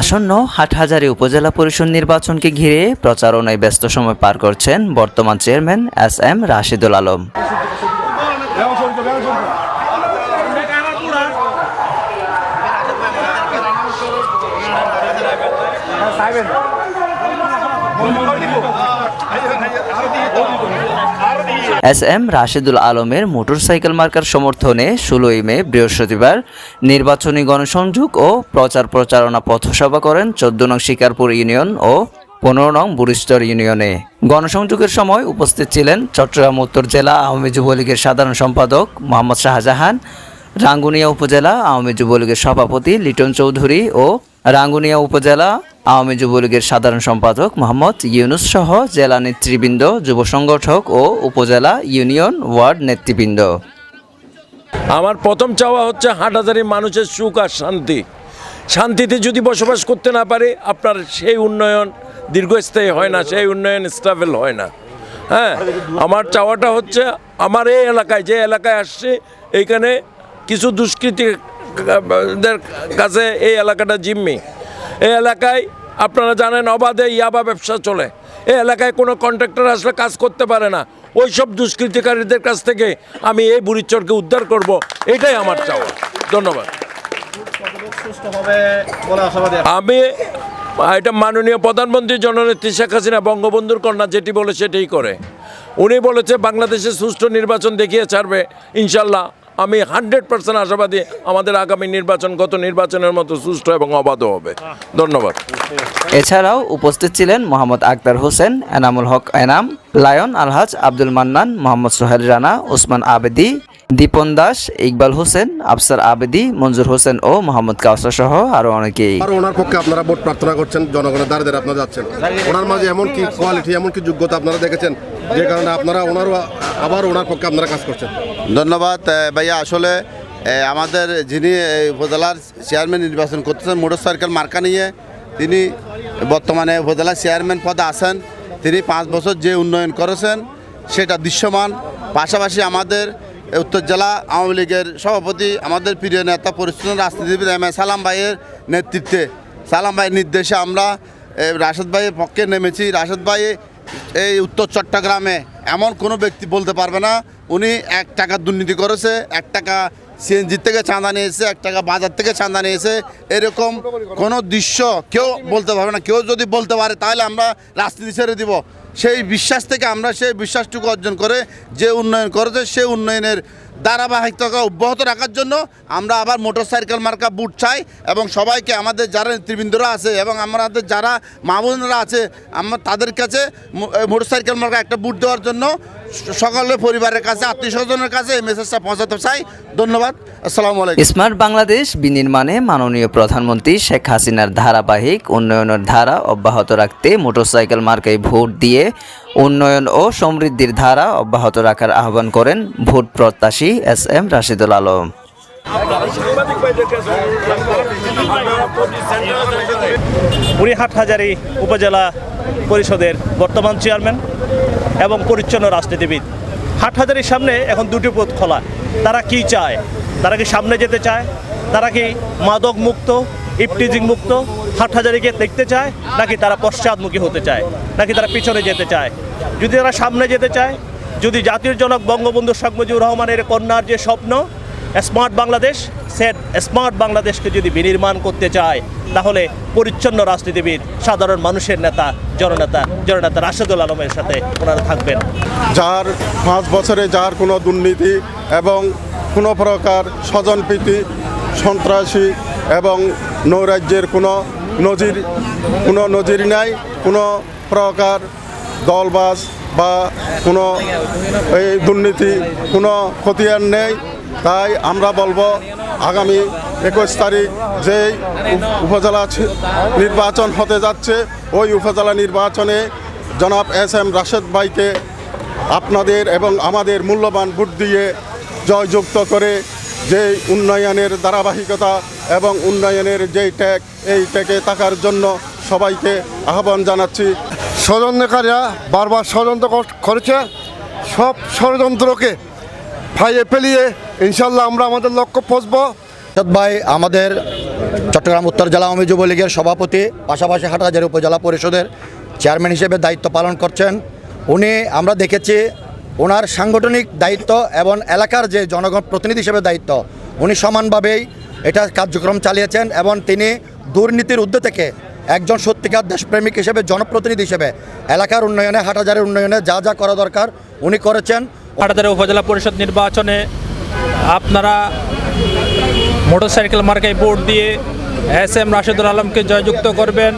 আসন্ন হাটহাজারী উপজেলা পরিষদ নির্বাচনকে ঘিরে প্রচারণায় ব্যস্ত সময় পার করছেন বর্তমান chairman S M Rashidul Alam. S M Rashedul আলমের মোটরসাইকেল মার্কার সমর্থনে ষোলোই মে বৃহস্পতিবার নির্বাচনী গণসংযোগ ও প্রচার প্রচারণা পথসভা করেন চোদ্দ নং শিকারপুর ইউনিয়ন ও পনেরো নং বুরিস্তর ইউনিয়নে। গণসংযোগের সময় উপস্থিত ছিলেন চট্টগ্রাম, উত্তর জেলা আওয়ামী যুবলীগের সাধারণ সম্পাদক মোহাম্মদ শাহজাহান, রাঙ্গুনিয়া উপজেলা আওয়ামী যুবলীগের সভাপতি লিটন চৌধুরী ও রাঙ্গুনিয়া উপজেলা আওয়ামী যুবলীগের সাধারণ সম্পাদক মোহাম্মদ ইউনুস সহ জেলা নেতৃবৃন্দ, যুব সংগঠক ও উপজেলা ইউনিয়ন ওয়ার্ড নেতৃবৃন্দ। আমার প্রথম চাওয়া হচ্ছে হাটহাজারি মানুষের সুখ আর শান্তি। শান্তিতে যদি বসবাস করতে না পারে, আপনার সেই উন্নয়ন দীর্ঘস্থায়ী হয় না, সেই উন্নয়ন স্টাবেল হয় না। হ্যাঁ আমার চাওয়াটা হচ্ছে আমার এই এলাকায়, যে এলাকায় আসছে, এইখানে কিছু দুষ্কৃতীদের কাছে এই এলাকাটা জিম্মি। এই এলাকায় আপনারা জানেন অবাধে ইয়াবা ব্যবসা চলে। এই এলাকায় কোনো কন্ট্রাক্টর আসলে কাজ করতে পারে না। ওই সব দুষ্কৃতিকারীদের কাছ থেকে আমি এই বুড়িচরকে উদ্ধার করব, এটাই আমার চাওয়া। ধন্যবাদ। আমি, এটা মাননীয় প্রধানমন্ত্রী জননেত্রী শেখ হাসিনা, বঙ্গবন্ধুর কন্যা যেটি বলে সেটাই করে। উনি বলেছে, বাংলাদেশে সুষ্ঠু নির্বাচন দেখিয়ে ছাড়বে, ইনশাল্লাহ। আমি হান্ড্রেড পার্সেন্ট আশাবাদী আমাদের আগামী নির্বাচন গত নির্বাচনের মতো সুষ্ঠু এবং অবাধ হবে। ধন্যবাদ। এছাড়াও উপস্থিত ছিলেন মোহাম্মদ আক্তার হোসেন, এনামুল হক এনাম, লায়ন আলহাজ আব্দুল মান্নান, মোহাম্মদ সোহেল রানা, ওসমান আবেদি দীপন দাস ইকবাল হোসেন আফসার আবেদি মঞ্জুর হোসেন ও মোহাম্মদ কাউসার সহ আরও অনেকেই। আর ওনার পক্ষে আপনারা ভোট প্রার্থনা করছেন জনগণের দ্বারা দ্বারা আপনারা যাচ্ছেন। ওনার মাঝে এমন কি কোয়ালিটি এমন কি যোগ্যতা আপনারা দেখেছেন? যে কারণে আপনারা ওনারও আবার ওনার পক্ষে আপনারা কাজ করছেন। ধন্যবাদ ভাইয়া আসলে আমাদের যিনি উপজেলার চেয়ারম্যান নির্বাচন করতেছেন মোটর সাইকেল মার্কা নিয়ে তিনি বর্তমানে উপজেলার চেয়ারম্যান পদে আছেন। তিনি পাঁচ বছর যে উন্নয়ন করেছেন সেটা দৃশ্যমান। পাশাপাশি আমাদের উত্তর জেলা আওয়ামী লীগের সভাপতি, আমাদের প্রিয় নেতা, পরিচ্ছন্ন রাজনীতিবিদ এম এ সালাম ভাইয়ের নেতৃত্বে। সালাম ভাইয়ের নির্দেশে আমরা রাশেদ ভাইয়ের পক্ষে নেমেছি। রাশেদ ভাই এই উত্তর চট্টগ্রামে এমন কোনো ব্যক্তি বলতে পারবে না। উনি এক টাকা দুর্নীতি করেছে, এক টাকা সিএনজি থেকে চাঁদা নিয়েছে, এক টাকা বাজার থেকে চাঁদা নিয়েছে। এরকম কোনো দৃশ্য কেউ বলতে পারবে না। কেউ যদি বলতে পারে, তাহলে আমরা রাজনীতি ছেড়ে দিব। সেই বিশ্বাস থেকে আমরা সেই বিশ্বাসটুকু অর্জন করে যে উন্নয়ন করেছে সে উন্নয়নের ধারাবাহিকতা অব্যাহত রাখার জন্য আমরা আবার মোটরসাইকেল মার্কা বুট চাই এবং সবাইকে আমাদের যারা নেতৃবৃন্দরা আছে এবং আমাদের যারা মা বোনেরা আছে, আমরা তাদের কাছে মোটরসাইকেল মার্কা একটা বুট দেওয়ার জন্য সকলের পরিবারের কাছে, আত্মীয় স্বজনের কাছে এই মেসেজটা পৌঁছাতে চাই। ধন্যবাদ। আসসালামু আলাইকুম। স্মার্ট বাংলাদেশ বিনির্মাণে মাননীয় প্রধানমন্ত্রী শেখ হাসিনার ধারাবাহিক উন্নয়নের ধারা অব্যাহত রাখতে মোটরসাইকেল মার্কায় ভোট দিয়ে উন্নয়ন ও সমৃদ্ধির ধারা অব্যাহত রাখার আহ্বান করেন ভোট প্রত্যাশী এস এম রাশিদুল আলম। হাটহাজারি উপজেলা পরিষদের বর্তমান চেয়ারম্যান এবং পরিচ্ছন্ন রাজনীতিবিদ। হাটহাজারির সামনে এখন দুটি পথ খোলা। তারা কি চায়? তারা কি সামনে যেতে চায়? তারা কি মাদক মুক্ত ইপটিজিং মুক্ত হাট হাটহাজারিকে দেখতে চায়, নাকি তারা পশ্চাদমুখী হতে চায়, নাকি তারা পিছনে যেতে চায়? যদি তারা সামনে যেতে চায়, যদি জাতির জনক বঙ্গবন্ধু শেখ মুজিবুর রহমানের কন্যার যে স্বপ্ন, স্মার্ট বাংলাদেশ সেট স্মার্ট বাংলাদেশকে যদি বিনির্মাণ করতে চায়, তাহলে পরিচ্ছন্ন রাজনীতিবিদ, সাধারণ মানুষের নেতা, জননেতা জননেতা রাশেদুল আলমের সাথে ওনারা থাকবেন। যার পাঁচ বছরে যার কোনো দুর্নীতি এবং কোনো প্রকার স্বজনপ্রীতি, সন্ত্রাসী এবং নৈরাজ্যের কোনো নজির কোনো নজির নাই, কোনো প্রকার দলবাজ বা কোনো এই দুর্নীতি, কোনো খতিয়ান নেই। তাই আমরা বলব, আগামী একুশ তারিখ যেই উপজেলা নির্বাচন হতে যাচ্ছে, ওই উপজেলা নির্বাচনে জনাব এস এম রাশেদ ভাইকে আপনাদের এবং আমাদের মূল্যবান ভোট দিয়ে জয়যুক্ত করে যে উন্নয়নের ধারাবাহিকতা এবং উন্নয়নের যেই ট্যাগ এই ট্যাগে থাকার জন্য সবাইকে আহ্বান জানাচ্ছি। ষড়যন্ত্রকারীরা বারবার ষড়যন্ত্র কর- করেছে। সব ষড়যন্ত্রকে ফাইয়ে ফেলিয়ে ইনশাল্লাহ আমরা আমাদের লক্ষ্য পৌঁছবো। ভাই আমাদের চট্টগ্রাম উত্তর জেলা আওয়ামী যুবলীগের সভাপতি পাশাপাশি হাটহাজারী উপজেলা পরিষদের চেয়ারম্যান হিসেবে দায়িত্ব পালন করছেন। উনি আমরা দেখেছি ওনার সাংগঠনিক দায়িত্ব এবং এলাকার যে জনগণ প্রতিনিধি হিসেবে দায়িত্ব, উনি সমানভাবেই এটা কার্যক্রম চালিয়েছেন এবং তিনি দুর্নীতির ঊর্ধ্বে থেকে একজন সত্যিকার দেশপ্রেমিক হিসেবে, জনপ্রতিনিধি হিসেবে এলাকার উন্নয়নে, হাটহাজারের উন্নয়নে যা যা করা দরকার উনি করেছেন। হাটাদারে উপজেলা পরিষদ নির্বাচনে আপনারা মোটরসাইকেল মার্কায় ভোট দিয়ে এস এম রাশেদুল আলমকে জয়যুক্ত করবেন।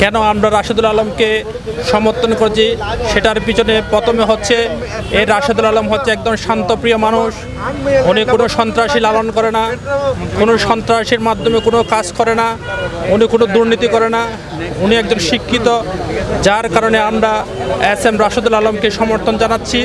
কেন আমরা রাশেদুল আলমকে সমর্থন করছি, সেটার পিছনে প্রথমে হচ্ছে এই রাশেদুল আলম হচ্ছে একদম শান্তপ্রিয় মানুষ। উনি কোনো সন্ত্রাসী লালন করে না, কোনো সন্ত্রাসীর মাধ্যমে কোনো কাজ করে না, উনি কোনো দুর্নীতি করে না। উনি একজন শিক্ষিত, যার কারণে আমরা এস এম রাশেদুল আলমকে সমর্থন জানাচ্ছি।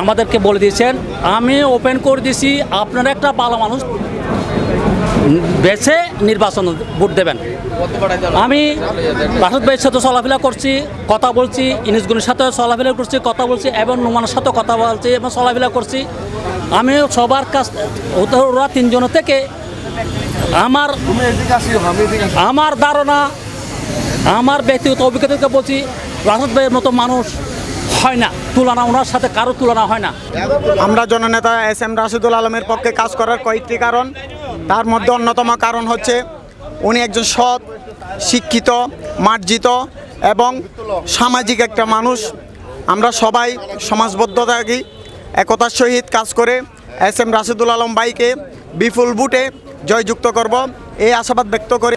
আমাদেরকে বলে দিয়েছেন, আমি ওপেন করে দিয়েছি আপনারা একটা ভালো মানুষ বেছে নির্বাচন ভোট দেবেন। আমি রাশেদ ভাইয়ের সাথে চলাফেরা করছি, কথা বলছি ইনিসগুলির সাথে চলাফেরা করছি, কথা বলছি, এবং নোমানের সাথে কথা বলছি এবং চলাফেরা করছি। আমি সবার কাছ ওরা তিনজনের থেকে আমার আমার ধারণা, আমার ব্যক্তিগত অভিজ্ঞতা থেকে বলছি রাশেদ ভাইয়ের মতো মানুষ হয় না, তুলনা ওনার সাথে কারও তুলনা হয় না। আমরা জননেতা এস এম রাশিদুল আলমের পক্ষে কাজ করার কয়েকটি কারণ। তার মধ্যে অন্যতম কারণ হচ্ছে উনি একজন সৎ, শিক্ষিত, মার্জিত এবং সামাজিক একটা মানুষ। আমরা সবাই সমাজবদ্ধ থাকি, একতার সহিত কাজ করে। এস এম রাশিদুল আলম ভাইকে বিপুল বুটে জয়যুক্ত করব। এই আশাবাদ ব্যক্ত করে।